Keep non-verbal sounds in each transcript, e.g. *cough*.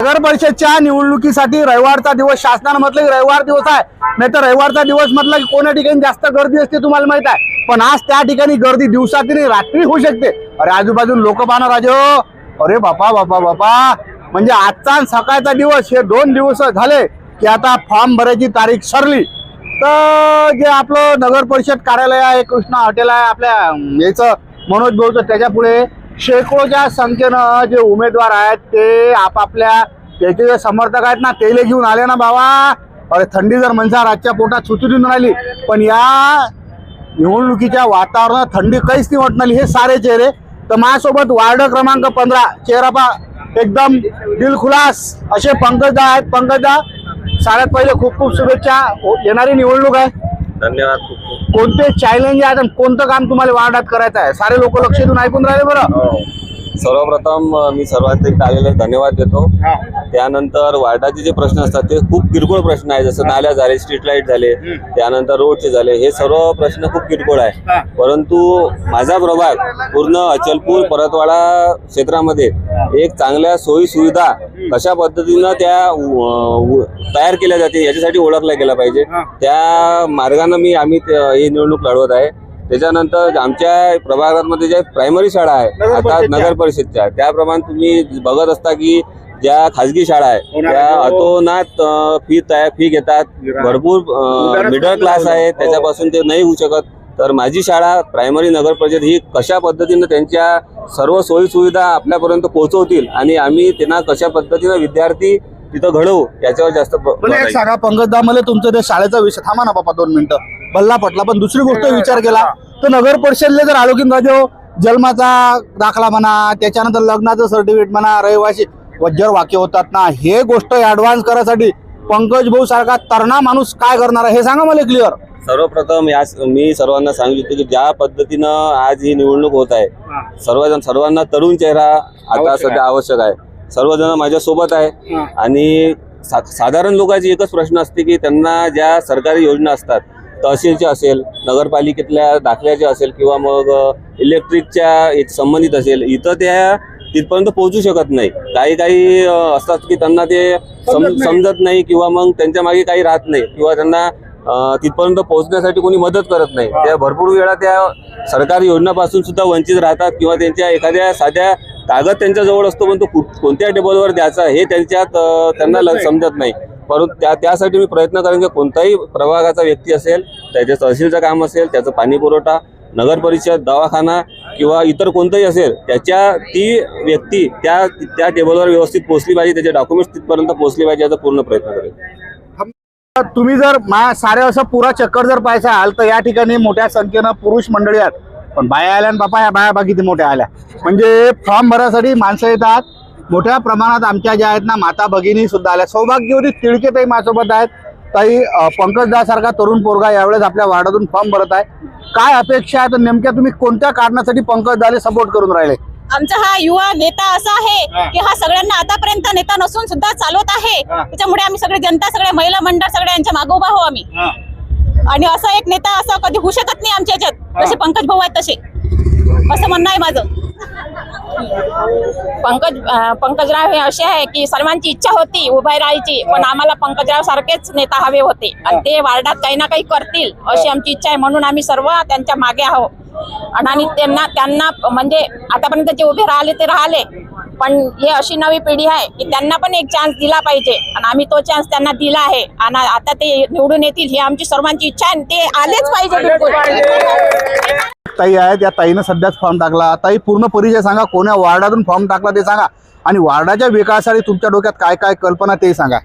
नगर परिषदच्या निवडणुकीसाठी रविवारचा दिवस शासनानं म्हटलं की रविवार दिवस आहे. नाही तर रविवारचा दिवस म्हटलं की कोण्या ठिकाणी जास्त गर्दी असते तुम्हाला माहीत आहे. पण आज त्या ठिकाणी गर्दी दिवसाची नाही रात्री होऊ शकते. अरे आजूबाजूला लोक पाहणार राजो हो. अरे बापा बापा बापा. म्हणजे आजचा आणि सकाळचा दिवस हे दोन दिवस झाले की आता फॉर्म भरायची तारीख सरली. तर जे आपलं नगर परिषद कार्यालय आहे कृष्णा हॉटेल आहे आपल्या याचं मनोज भाऊचं त्याच्या पुढे शेकडोच्या संख्येनं जे उमेदवार आहेत ते आपापल्या त्याचे जे समर्थक आहेत ना तेले घेऊन आले ना बाबा. अरे थंडी जर म्हणजे रातच्या पोटात सुचून राहिली पण या निवडणुकीच्या वातावरणात थंडी काहीच नाही वाटणार हे सारे चेहरे. तर माझ्यासोबत वार्ड क्रमांक पंधरा चेहरा पा एकदम दिलखुलास असे पंकजदा आहेत. पंकजदा सगळ्यात पहिले खूप खूप शुभेच्छा हो- येणारी निवडणूक आहे. धन्यवाद खूप खूप. कोणते चॅलेंज आहेत आणि कोणतं काम तुम्हाला वार्डात करायचं आहे? सारे लोक लक्ष देऊन ऐकून राहिले बरं. सर्वप्रथम मी सर्वांचे इथे आलेले धन्यवाद देतो. त्यानंतर वार्डाचे जे प्रश्न असतात ते खूप किरकोळ प्रश्न आहे जसं नाल्या झाले स्ट्रीट लाइट झाले त्यानंतर रोडचे झाले हे सर्व प्रश्न खूप किरकोळ आहे परंतु माझा प्रभाग पूर्ण अचलपूर परतवाडा क्षेत्रामध्ये एक चांगल्या सोयी सुविधा कशा पद्धतीनं त्या तयार केल्या जाते याच्यासाठी ओळखला गेला पाहिजे. त्या मार्गानं मी आम्ही ही निवडणूक लढवत आहे. त्याच्यानंतर आमच्या प्रभागामध्ये ज्या प्रायमरी शाळा आहे आता. नगर परिषदच्या त्याप्रमाणे तुम्ही बघत असता की ज्या खाजगी शाळा आहे होणार त्या आहे. अतोनात फी तयार फी घेतात भरपूर मिडल क्लास आहे हो. त्याच्यापासून ते नाही होऊ शकत तर माझी शाळा प्रायमरी नगर परिषद ही कशा पद्धतीनं त्यांच्या सर्व सोयी सुविधा आपल्यापर्यंत पोहोचवतील आणि आम्ही त्यांना कशा पद्धतीनं विद्यार्थी तिथं घडवू याच्यावर जास्त. सांगा पंकजदा मला तुमचं ते शाळेचा विषय थांबा ना बापा दोन मिनिटं भल्ला पटला पण दुसरी गोष्ट विचार केला तर नगर परिषदला जर आलो की राजो जन्माचा दाखला म्हणा त्याच्यानंतर लग्नाचं सर्टिफिकेट म्हणा रहिवासी वज्जर वाक्य होतात ना हे गोष्ट ऍडव्हान्स करायसाठी पंकज भाऊ सारखा तरणा माणूस काय करणार आहे हे सांगा मला क्लिअर सर्वप्रथम या मी सर्वांना सांगू इच्छितो की ज्या पद्धतीनं आज ही निवडणूक होत आहे सर्वजण सर्वांना तरुण चेहरा आता सध्या आवश्यक आहे. सर्वजण माझ्या सोबत आहे आणि सा साधारण लोकांची एकच प्रश्न असते की त्यांना ज्या सरकारी योजना असतात तहसीलच्या असेल नगरपालिकेतल्या दाखल्याच्या असेल किंवा मग इलेक्ट्रिकच्या संबंधित असेल इथं त्या तिथपर्यंत पोहोचू शकत नाही. काही काही असतात की त्यांना ते सम- समजत नाही. किंवा मग त्यांच्या मागे काही राहत नाही किंवा त्यांना तिथपर्यंत पोहोचण्यासाठी कोणी मदत करत नाही. त्या भरपूर वेळा त्या सरकारी योजनापासून सुद्धा वंचित राहतात किंवा त्यांच्या एखाद्या साध्या कागद त्यांच्या जवळ असतो पण तो कोणत्या टेबलवर द्यायचा हे त्यांच्यात त्यांना समजत नाही. परंतु त्या त्यासाठी मी प्रयत्न करेन की कोणताही प्रभागाचा व्यक्ती असेल त्याचे तहसीलचं काम असेल त्याचं पाणी पुरवठा नगर परिषद दवाखाना किंवा इतर कोणतंही असेल त्याच्या ती व्यक्ती त्या त्या टेबलवर व्यवस्थित पोहोचली पाहिजे त्याचे डॉक्युमेंट्स तिथपर्यंत पोहोचले पाहिजे याचा पूर्ण प्रयत्न करेन. तुम्ही जर मा सारे असं पुरा चक्कर जर पाहायचा आल तर या ठिकाणी मोठ्या संख्येनं पुरुष मंडळी आहेत. पण बाया आल्या आणि बापा या बाया बाकी ते मोठ्या आल्या. म्हणजे फॉर्म भरासाठी माणसं येतात. मोठ्या प्रमाणात आमच्या ज्या आहेत ना माता भगिनी सुद्धा आल्या. सौभाग्यवती तिळके ताई माझ्यासोबत आहेत. ताई पंकजदा सारखा तरुण पोरगा यावेळेस आपल्या वार्डातून फॉर्म भरत आहे. काय अपेक्षा आहे? तर नेमक्या तुम्ही कोणत्या कारणासाठी पंकजदाले सपोर्ट करून राहिले? आमचा हा युवा नेता असा आहे की हा सगळ्यांना आतापर्यंत नेता नसून सुद्धा चालवत आहे. त्याच्यामुळे आम्ही सगळे जनता सगळे महिला मंडळ सगळे यांच्या मागोबा हो आम्ही. आणि असा एक नेता असा कधी होऊ शकत नाही आमच्या याच्यात. जसे पंकज भाऊ आहेत तसे. असं म्हणणं आहे माझं. पंकज पंकजराव हे असे आहे की सर्वांची इच्छा होती उभा राहायची पण आम्हाला पंकजराव सारखेच नेता हवे होते. आणि ते वार्डात काही ना काही करतील अशी आमची इच्छा आहे. म्हणून आम्ही सर्व त्यांच्या मागे आहोत. आणि त्यांना त्यांना म्हणजे आतापर्यंत जे उभे राहिले ते राहिले. पण हे अशी नवी पिढी आहे की त्यांना पण एक चान्स दिला पाहिजे. आणि आम्ही तो चान्स त्यांना दिला आहे. आणि आता ते निवडून येतील ही आमची सर्वांची इच्छा आहे आणि ते आलेच पाहिजे बिलकुल. ताई आहेत या ताईनं सध्याच फॉर्म टाकला. ताई पूर्ण परिचय सांगा कोण्या वार्डातून फॉर्म टाकला ते सांगा. आणि वार्डाच्या विकासासाठी तुमच्या डोक्यात काय काय कल्पना ते सांगा.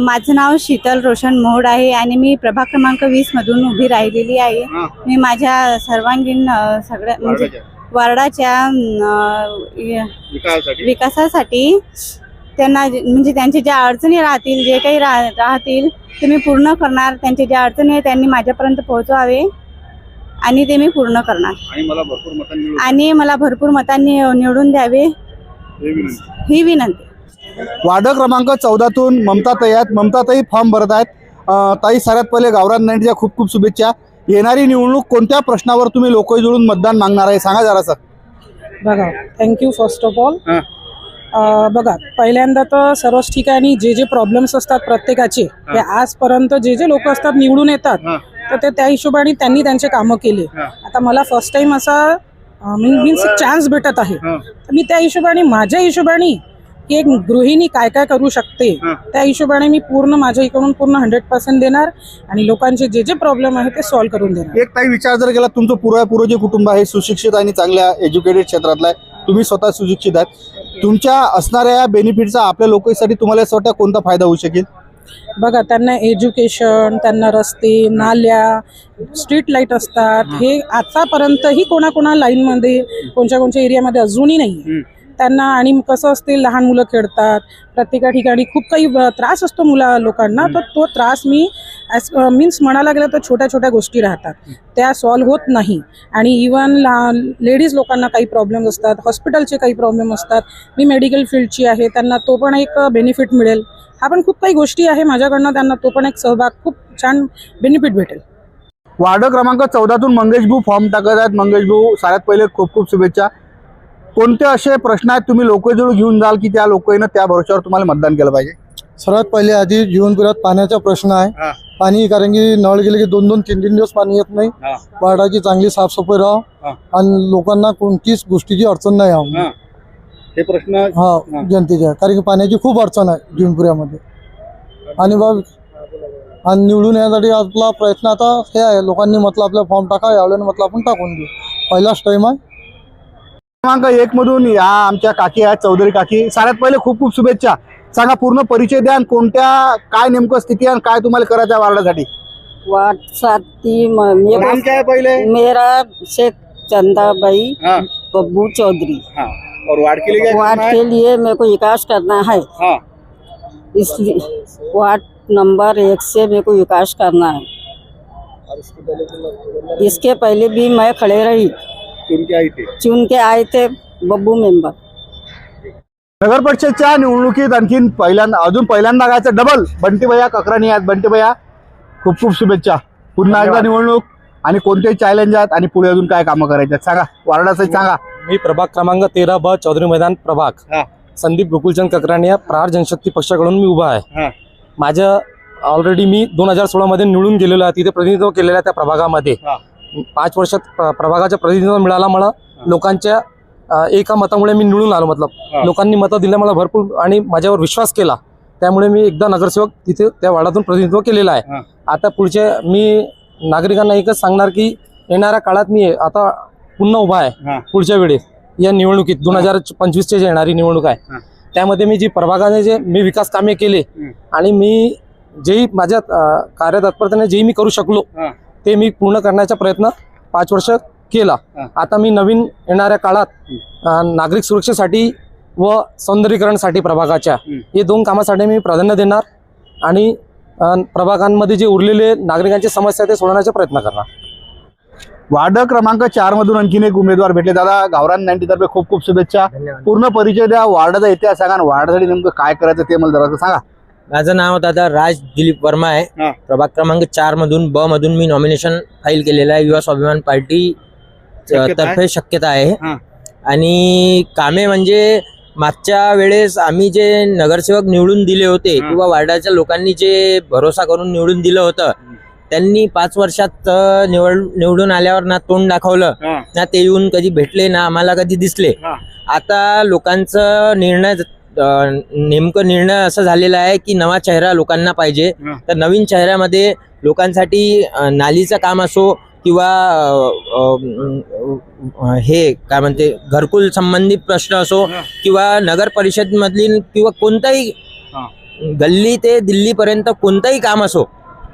माझं नाव शीतल रोशन मोहोड आहे आणि मी प्रभाग क्रमांक वीस मधून उभी राहिलेली आहे. मी माझ्या सर्वांगीण सगळ्या म्हणजे वार्डाच्या विकासासाठी? त्यांना म्हणजे त्यांच्या ज्या अडचणी राहतील जे काही रा- राहतील ते मी पूर्ण करणार. त्यांच्या ज्या अडचणी आहेत त्यांनी माझ्यापर्यंत पोहोचवावे आणि ते मी पूर्ण करणार. आणि मला भरपूर मतांनी आणि मला भरपूर मतांनी निवडून द्यावे ही विनंती. वार्ड क्रमांक चौदातून ममता ताई आहेत ममता ताई फॉर्म भरत आहेत. ताई सगळ्यात पहिले गावरान नाईटच्या खूप खूप शुभेच्छा. येणारी निवडणूक कोणत्या प्रश्नावर तुम्ही लोक जुळून मतदान मागणार आहे? सांगा जरा सर बघा थँक्यू फर्स्ट ऑफ ऑल बघा पहिल्यांदा तर सर्वच ठिकाणी जे जे प्रॉब्लेम्स असतात प्रत्येकाचे ते आजपर्यंत जे जे लोक असतात निवडून येतात. तर ते त्या हिशोबाने त्यांनी त्यांचे कामं केले. आता मला फर्स्ट टाइम असा मीन्स चान्स भेटत आहे. तर मी त्या हिशोबाने माझ्या हिशोबाने की एक गृहिणी काय काय करू शकते. त्या हिशोबाने मी पूर्ण माझ्या इकडून पूर्ण हंड्रेड पर्सेंट देणार आणि लोकांचे जे जे प्रॉब्लेम आहे ते सॉल्व्ह करून देणार. एक काही विचार जर केला तुमचं पूर्व जे कुटुंब आहे सुशिक्षित आणि चांगल्या एज्युकेटेड क्षेत्रातलं आहे तुम्ही स्वतः सुशिक्षित आहात. तुमच्या असणाऱ्या या बेनिफिटचा आपल्या लोकांसाठी तुम्हाला असं वाटतं कोणता फायदा होऊ शकेल? बघा त्यांना एज्युकेशन त्यांना रस्ते नाल्या स्ट्रीट लाइट असतात. हे. आतापर्यंतही कोणाकोणा लाईनमध्ये कोणत्या कोणत्या एरियामध्ये अजूनही नाही त्यांना आणि कसं असते लहान मुलं खेळतात प्रत्येका ठिकाणी खूप काही त्रास असतो मुला लोकांना तर तो त्रास मी ॲज मीन्स म्हणायला गेलं तर छोट्या छोट्या गोष्टी राहतात. त्या सॉल्व्ह होत नाही. आणि इवन लेडीज लोकांना काही प्रॉब्लेम्स असतात हॉस्पिटलचे काही प्रॉब्लेम असतात. मी मेडिकल फील्डची आहे त्यांना तो पण एक बेनिफिट मिळेल. हा पण खूप काही गोष्टी आहे माझ्याकडनं त्यांना तो पण एक सहभाग खूप छान बेनिफिट भेटेल. वार्ड क्रमांक चौदातून मंगेश भाऊ फॉर्म टाकत आहेत. मंगेश भाऊ सगळ्यात पहिले खूप खूप शुभेच्छा. कोणते असे प्रश्न आहेत? तुम्ही लोकजवळ घेऊन जाल की त्या लोकांना त्या भरोश्यावर तुम्हाला मतदान केलं पाहिजे? सर्वात पहिले आधी जीवनपुरात पाण्याचा प्रश्न. आहे. पाणी कारण की नळ गेले की दोन दोन तीन तीन दिवस पाणी येत नाही. वार्डाची चांगली साफसफाई. राहा आणि लोकांना कोणतीच गोष्टीची अडचण नाही यावं हे. प्रश्न हा. जनतेच्या. कारण की पाण्याची खूप अडचण आहे जीवनपुऱ्यामध्ये आणि बघ आणि निवडून येण्यासाठी आपला प्रयत्न आता हे आहे. लोकांनी म्हटलं आपला फॉर्म टाका यावेळेला म्हटलं आपण टाकून देऊ. पहिलाच टाइम आहे. क्रमांक एक मधून या आमच्या काकी आहेत चौधरी काकी. सगळ्यात पहिले खूप खूप शुभेच्छा. सांगा पूर्ण परिचय द्या कोणत्या काय नेमकं स्थिती आणि काय तुम्हाला करायचं आहे वार्डासाठी? म- मेरे नाम क्या है पहले? मेरा शेख चंदाबाई हाँ. बब्बू चौधरी. हाँ. और वार्ड के लिए क्या वार्ड करना है? के लिए मेरे को विकास करना है। हाँ. इसलिए वार्ड नंबर एक से मेरे को विकास करना है। इसके पहले भी मैं खड़े रही। चुन के आई थी चुन के आए थे बब्बू मेंबर. नगर परिषदच्या निवडणुकीत आणखीन पहिल्यांदा अजून पहिल्यांदा गायचं डबल बंटी भैया ककरानी आहेत. बंटी भैया खूप खूप शुभेच्छा. पुन्हा एकदा निवडणूक आणि कोणतेही चॅलेंज आहेत आणि पुढे अजून काय कामं करायचे आहेत? सांगा. वार्डाचं सांगा. मी प्रभाग क्रमांक तेरा ब चौधरी मैदान प्रभाग. हा. संदीप गोकुलचंद ककराणी या प्रहार जनशक्ती पक्षाकडून मी उभा हा. आहे माझं ऑलरेडी मी दोन हजार सोळामध्ये निवडून गेलेलो आहे. तिथे प्रतिनिधित्व केलेलं आहे त्या प्रभागामध्ये. हा. पाच वर्षात प्र- प्रभागाचं प्रतिनिधित्व मिळाला मला लोकांच्या एका मतामुळे मी निवडून आलो. मतलब लोकांनी मतं दिल्या मला भरपूर आणि माझ्यावर विश्वास केला त्यामुळे मी एकदा नगरसेवक तिथे त्या वार्डातून प्रतिनिधित्व केलेलं. आहे आता पुढचे मी नागरिकांना एकच सांगणार की येणाऱ्या काळात मी आता पुन्हा उभा आहे. पुढच्या वेळेस या निवडणुकीत दोन हजार पंचवीसची जी येणारी निवडणूक. आहे त्यामध्ये मी जी प्रभागाने जे मी विकास कामे केले. आणि मी जेही माझ्या कार्यतत्परतेने जेही मी करू शकलो. ते मी पूर्ण करण्याचा प्रयत्न पाच वर्ष केला. आता मी नवीन येणाऱ्या काळात नागरिक सुरक्षेसाठी व सौंदर्यीकरणसाठी प्रभागाच्या. हे दोन कामासाठी मी प्राधान्य देणार आणि प्रभागांमध्ये जे उरलेले नागरिकांची समस्या ते सोडवण्याचा प्रयत्न करणार. वार्ड क्रमांक चार मधून आणखीन एक उमेदवार भेटले. दादा गावरान नाईन्टी तर्फे खूप खूप शुभेच्छा. पूर्ण परिचय द्या वार्डाचा इतिहास सांगा आणि वार्डासाठी नेमकं काय करायचं ते मला जरा सांगा. माझं नाव दादा राज दिलीप वर्मा. आहे प्रभाग क्रमांक चार मधून ब मधून मी नॉमिनेशन फाईल केलेलं आहे युवा स्वाभिमान पार्टी? तर्फे शक्यता आहे. आणि कामे म्हणजे मागच्या वेळेस आम्ही जे नगरसेवक निवडून दिले होते. किंवा वार्डाच्या लोकांनी जे भरोसा करून निवडून दिलं होतं त्यांनी पाच वर्षात निवड निवडून आल्यावर ना तोंड दाखवलं ना ते येऊन कधी भेटले ना आम्हाला कधी दिसले. आता लोकांचं निर्णय नेमकं निर्णय असं झालेला आहे की नवा चेहरा लोकांना पाहिजे. तर नवीन चेहऱ्यामध्ये लोकांसाठी नालीचं काम असो किंवा हे काय म्हणते घरकुल संबंधित प्रश्न असो. किंवा नगर परिषद मधील किंवा कोणताही. गल्ली ते दिल्लीपर्यंत कोणतंही काम असो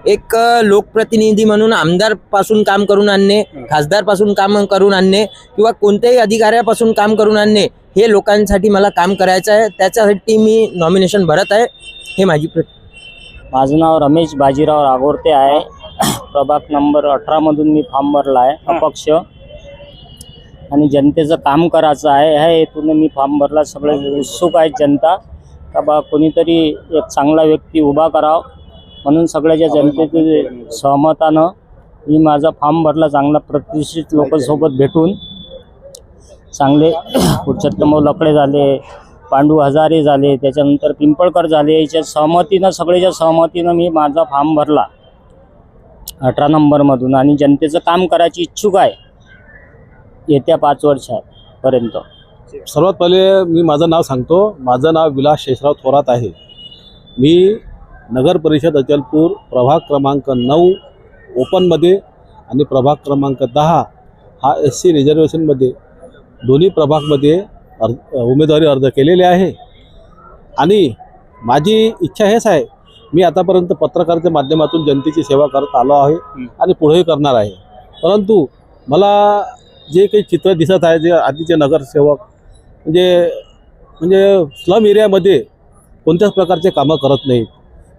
एक लोकप्रतिनिधी म्हणून आमदारपासून काम करून आणणे. खासदारपासून काम करून आणणे किंवा कोणत्याही अधिकाऱ्यापासून काम करून आणणे हे लोकांसाठी मला काम करायचं आहे. त्याच्यासाठी मी नॉमिनेशन भरत आहे. हे माझी प्र माझं नाव रमेश बाजीराव रागोरते आहे. प्रभाग नंबर अठरामधून मी फॉर्म भरला आहे अपक्ष. आणि जनतेचं काम करायचं आहे. ह्या हेतून मी फॉर्म भरला. सगळे उत्सुक आहेत जनता. का बा कोणीतरी एक चांगला व्यक्ती उभा करावा. म्हणून सगळ्याच्या जनतेचे सहमतानं मी माझा फॉर्म भरला. चांगला प्रतिष्ठित लोकांसोबत भेटून. चांगले *clears throat* पुरुषोत्तम लकडे झाले पांडू हजारे झाले त्याच्यानंतर पिंपळकर झाले. याच्या सहमतीनं सगळ्याच्या सहमतीनं मी माझा फॉर्म भरला अठरा नंबरमधून. आणि जनतेचं काम करायची इच्छुक आहे येत्या पाच वर्षापर्यंत. सर्वात पहिले मी माझं नाव सांगतो. माझं नाव विलास शेषराव थोरात आहे. मी नगर परिषद अचलपूर प्रभाग क्रमांक नऊ ओपनमध्ये आणि प्रभाग क्रमांक दहा हा एस सी रिझर्वेशनमध्ये दोन्ही प्रभागमध्ये अर्ज उमेदवारी अर्ज केलेले आहे. आणि माझी इच्छा हेच आहे मी आतापर्यंत पत्रकाराच्या माध्यमातून जनतेची सेवा करत आलो आहे आणि पुढेही करणार आहे. परंतु मला जे काही चित्र दिसत आहे जे आधीचे नगरसेवक म्हणजे म्हणजे स्लम एरियामध्ये कोणत्याच प्रकारचे कामं करत नाहीत.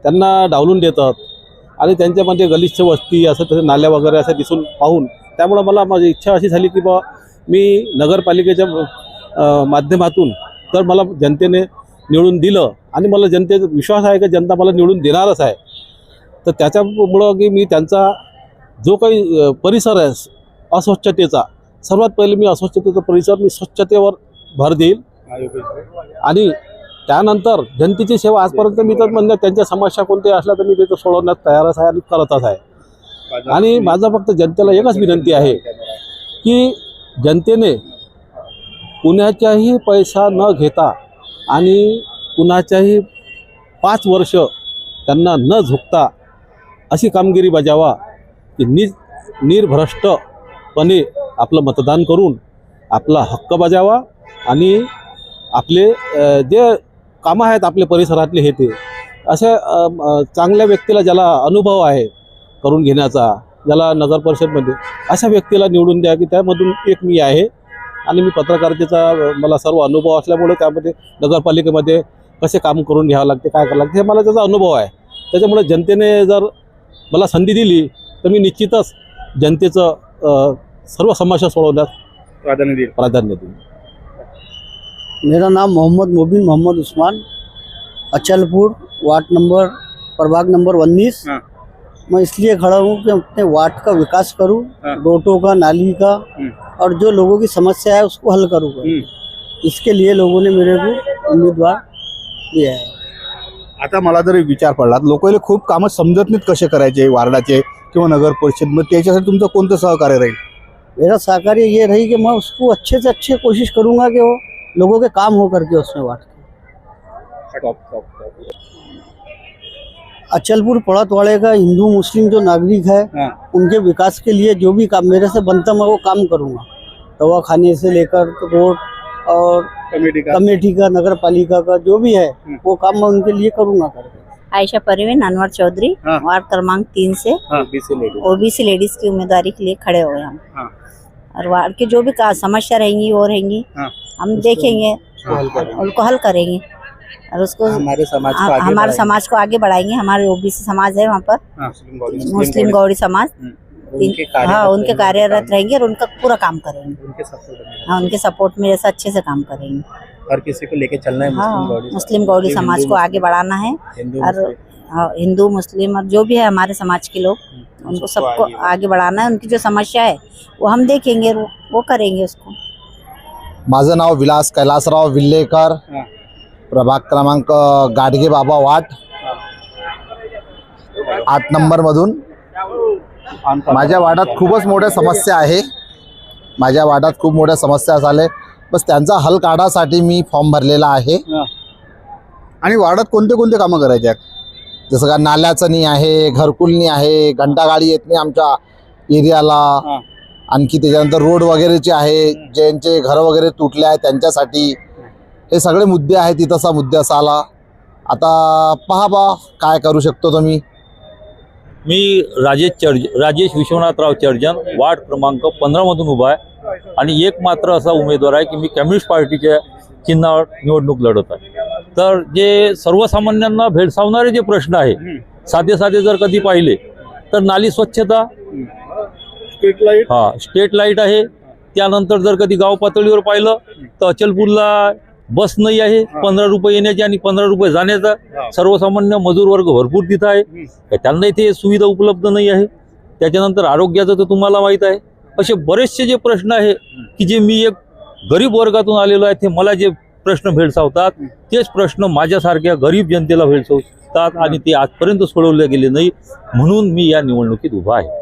त्यांना डावलून देतात आणि त्यांच्यामध्ये गलिच्छ वस्ती असं तसं नाल्या वगैरे असं दिसून पाहून त्यामुळं मला माझी इच्छा अशी झाली की बा मी नगरपालिकेच्या माध्यमातून तर मला जनतेने निवडून दिलं आणि मला जनतेचा विश्वास आहे की जनता मला निवडून देणारच आहे. तर त्याच्यामुळं की मी त्यांचा जो काही परिसर आहे अस्वच्छतेचा सर्वात पहिले मी अस्वच्छतेचा परिसर मी स्वच्छतेवर भर देईल. आणि त्यानंतर जनतेची सेवा आजपर्यंत मी तर म्हणजे त्यांच्या समस्या कोणत्या असल्या तर मी तिथं सोडवण्यात तयारच आहे आणि करतच आहे. आणि माझं फक्त जनतेला एकच विनंती आहे की जनतेने कुणाच्याही पैसा न घेता आणि कुणाच्याही पाच वर्ष त्यांना न झुकता अशी कामगिरी बजावा की नि निर्भ्रष्टपणे आपलं मतदान करून आपला हक्क बजावा आणि आपले जे कामं आहेत आपले परिसरातले हे ते अशा चांगल्या व्यक्तीला ज्याला अनुभव आहे करून घेण्याचा ज्याला नगर परिषदमध्ये अशा व्यक्तीला निवडून द्या की त्यामधून एक मी आहे आणि मी पत्रकारितेचा मला सर्व अनुभव असल्यामुळे त्यामध्ये नगरपालिकेमध्ये कसे काम करून घ्यावं लागते काय करावं लागते हे मला त्याचा अनुभव आहे. त्याच्यामुळे जनतेने जर मला संधी दिली तर मी निश्चितच जनतेचं सर्व समस्या सोडवण्यास प्राधान्य देईल. प्राधान्य देईन. मेरा नाम मोहम्मद मुबिन मोहम्मद उस्मान अचलपुर वार्ड नंबर प्रभाग नंबर उन्नीस हाँ। मैं इसलिए खड़ा हूँ कि अपने वार्ड का विकास करूँ। रोटों का नाली का। और जो लोगों की समस्या है उसको हल करूँगा। इसके लिए लोगों ने मेरे को उम्मीदवार दिया है आता मला जर विचार पडला लोकांना खूप कामं समजत नाहीत कसे करायचे वार्डाचे किंवा नगर परिषद मग त्याच्यासाठी तुमचं कोणतं सहकार्य राहील मेरा सहकार्य ये रही कि मैं उसको अच्छे से अच्छे कोशिश करूँगा कि वो लोगों के काम हो करके उसमें वार्ड के अचलपुर पड़त वाले का हिंदू मुस्लिम जो नागरिक है हाँ। उनके विकास के लिए जो भी काम मेरे से बनता मैं वो काम करूँगा। दवा खाने से लेकर रोड और कमिटी का। कमेटी का नगर पालिका का जो भी है वो काम मैं उनके लिए करूँगा करके आयशा परवीन अनवर चौधरी हाँ। वार्ड क्रमांक तीन से। हाँ ओबीसी लेडीज़ की उम्मीदवारी के लिए खड़े हुए हम। हाँ। और वार्ड की जो भी समस्या रहेंगी वो रहेंगी। हाँ। हम देखेंगे उनको हल करेंगे। और उसको हमारे समाज हाँ, हमारे समाज को आगे बढ़ाएँगे। हमारे ओबीसी समाज है वहाँ पर। मुस्लिम गौड़ी समाज। तीन- हाँ उनके कार्यरत रहेंगे और उनका पूरा काम करेंगे। हाँ उनके सपोर्ट में जैसा अच्छे से काम करेंगे। हर किसी को लेके चलना हाँ मुस्लिम गौड़ी समाज। को आगे बढ़ाना है और हाँ, हिंदू मुस्लिम और जो भी है हमारे समाज के लोग उनको सबको आगे बढ़ाना है। उनकी जो समस्या है वो हम देखेंगे वो, वो करेंगे उसको। माझं नाव विलास कैलासराव विल्लेकर प्रभाग क्रमांक गाडगे बाबा वाट. आठ नंबर मधून माझ्या वार्डात खूपच मोठ्या समस्या आहे. माझ्या वार्डात खूप मोठ्या समस्या झाल्या. बस त्यांचा हल काढासाठी मी फॉर्म भरलेला आहे. आणि वार्डात कोणते कोणते कामं करायचे? आहेत जसं का नाल्याचं नाही आहे घरकुलनी आहे घंटागाडी येत नाही आमच्या एरियाला. आणखी त्याच्यानंतर रोड वगैरेचे आहे ज्यांचे घर वगैरे तुटले आहे त्यांच्यासाठी हे सगळे मुद्दे आहेत तिथंचा मुद्दा आला. आता पहा बा काय करू शकतो तुम्ही? मी राजेश चर्ज राजेश विश्वनाथराव चर्जन वार्ड क्रमांक पंधरामधून उभा आहे. आणि एक मात्र असा उमेदवार आहे की मी कम्युनिस्ट पार्टीच्या चिन्हावर निवडणूक लढत आहे. तर जे सर्वसामान्यांना भेडसावणारे जे प्रश्न आहे साधे साधे जर कधी पाहिले तर नाली स्वच्छता स्ट्रीट लाइट. हा स्टेट लाइट आहे. त्यानंतर जर कधी गाव पातळीवर पाहिलं तर अचलपूरला बस नाही आहे पंधरा रुपये येण्याची आणि पंधरा रुपये जाण्याचा. सर्वसामान्य मजूर वर्ग भरपूर तिथं आहे. त्यांना इथे सुविधा उपलब्ध नाही आहे. त्याच्यानंतर आरोग्याचं तर तुम्हाला माहीत आहे. असे बरेचसे जे प्रश्न आहे की जे मी एक गरीब वर्गातून आलेलो आहे ते मला जे प्रश्न भेडसावतात तेच प्रश्न माझ्यासारख्या गरीब जनतेला भेडसावतात आणि ते आजपर्यंत सोडवले गेले नाही. म्हणून मी या निवडणुकीत उभा आहे.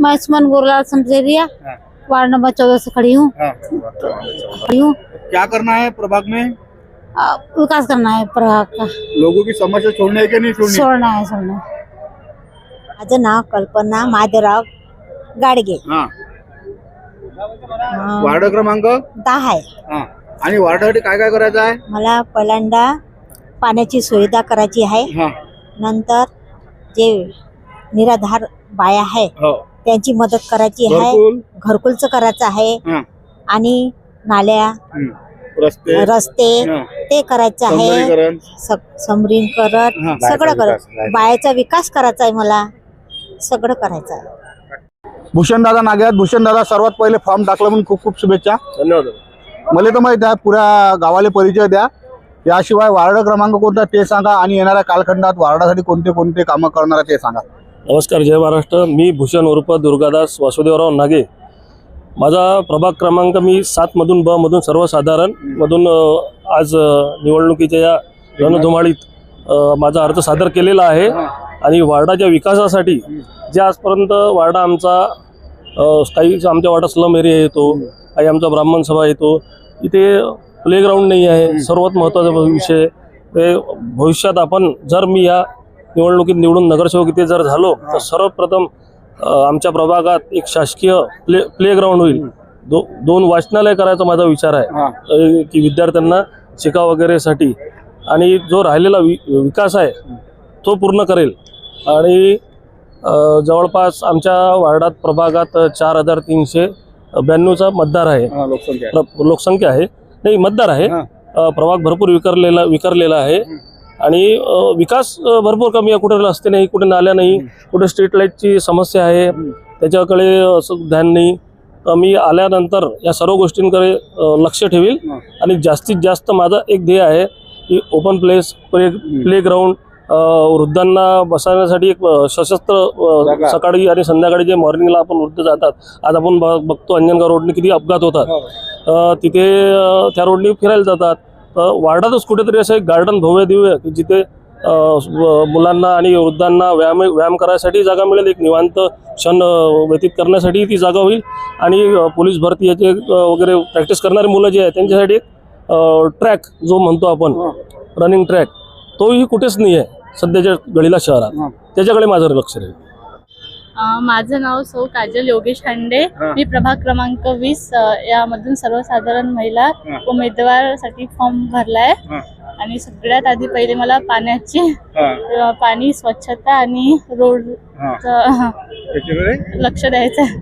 मैं सुमन गोरलाल समझेरिया वार्ड नंबर चौदह से खड़ी हूँ। खड़ी हूँ। क्या करना है प्रभाग में? आ, विकास करना है प्रभाग का। लोगों की समस्या छोड़ने है कि नहीं छोड़नी? सोडना आहे सोडणं माझं नाव कल्पना माधवराव गाडगे। हा। अं, वार्ड क्रमांक? दहा आहे। हा। आणि वार्डासाठी काय काय करायचं आहे? मला पहिल्यांदा पाण्याची सुविधा करायची आहे. हा. नंतर जे निराधार बाया आहे हो. त्यांची मदत करायची आहे. घरकुल? घरकुलचं करायचं आहे. हा. आणि नाल्या हम्म. रस्ते? रस्ते हा. ते करायचं आहे. सौंदर्यीकरण? स- समरीकरण हा. सगळं कर बायाचा विकास करायचा आहे मला. सगळं करायचं आहे. भूषण दादा नागे आहेत भूषण दादा सर्वात पहिले फॉर्म टाकला म्हणून खूप खूप शुभेच्छा. धन्यवाद. मला तर माहीत आहे पुऱ्या गावाला परिचय द्या. याशिवाय वार्ड क्रमांक कोणता ते सांगा आणि येणाऱ्या कालखंडात वार्डासाठी कोणते कोणते कामं करणार आहे ते सांगा. नमस्कार जय महाराष्ट्र. मी भूषण उर्फ दुर्गादास वासुदेवराव नागे. माझा प्रभाग क्रमांक मी सातमधून ब मधून सर्वसाधारण मधून अ, आज निवडणुकीच्या या रणधुमाळीत माझा अर्ज सादर केलेला आहे. आणि वार्डाच्या विकासासाठी जे आजपर्यंत वार्डा आमचा काही आमच्या वार्डात स्लम एरिया येतो काही आमचा ब्राह्मण सभा येतो इथे प्लेग्राऊंड नाही आहे. सर्वात महत्त्वाचा विषय हे भविष्यात आपण जर मी या निवडणुकीत निवडून नगरसेवक इथे जर झालो तर सर्वप्रथम आमच्या प्रभागात एक शासकीय प्ले प्लेग्राऊंड होईल. दो दोन वाचनालय करायचा माझा विचार आहे. की विद्यार्थ्यांना शिका वगैरेसाठी. आणि जो राहिलेला वि विकास आहे तो पूर्ण करेल. आणि जवळपास आमच्या वार्डात प्रभागात चार हजार तीनशे ब्याण्णवचा मतदार आहे. लोकसंख्या आहे. नाही मतदार आहे. प्रभाग भरपूर विकरलेला विकरलेला आहे. आणि विकास भरपूर कमी आहे. कुठे रस्ते नाही कुठे नाल्या नाही कुठे स्ट्रीट लाईटची समस्या आहे. त्याच्याकडे असं ध्यान नाही. मी आल्यानंतर या सर्व गोष्टींकडे लक्ष ठेवील. आणि जास्तीत जास्त माझा एक ध्येय आहे की open place play playground वृद्धांना बसण्यासाठी एक सशस्त्र. सकाळी आणि संध्याकाळी जे मॉर्निंगला आपण वृद्ध जातात आज आपण बघतो अंजनगाव रोडने किती अपघात होतात. हो. तिथे त्या रोडने फिरायला जातात. वार्डातच कुठेतरी असं एक गार्डन भव्य दिव्य की जिथे मुलांना आणि वृद्धांना व्यायाम व्यायाम करायसाठी जागा मिळेल एक निवांत क्षण व्यतीत करण्यासाठी ती जागा होईल. आणि पोलीस भरती याचे वगैरे प्रॅक्टिस करणारी मुलं जे आहेत त्यांच्यासाठी एक ट्रॅक जो म्हणतो आपण रनिंग ट्रॅक तोही कुठेच नाही आहे सध्याच्या घडीला शहरात. त्याच्याकडे माझं लक्ष राहील. माझं नाव सौ काजल योगेश हांडे. मी प्रभाग क्रमांक वीस यामधून सर्वसाधारण महिला. उमेदवारासाठी फॉर्म भरलाय. आणि सगळ्यात आधी पहिले मला पाण्याची पाणी स्वच्छता आणि रोड लक्ष द्यायचं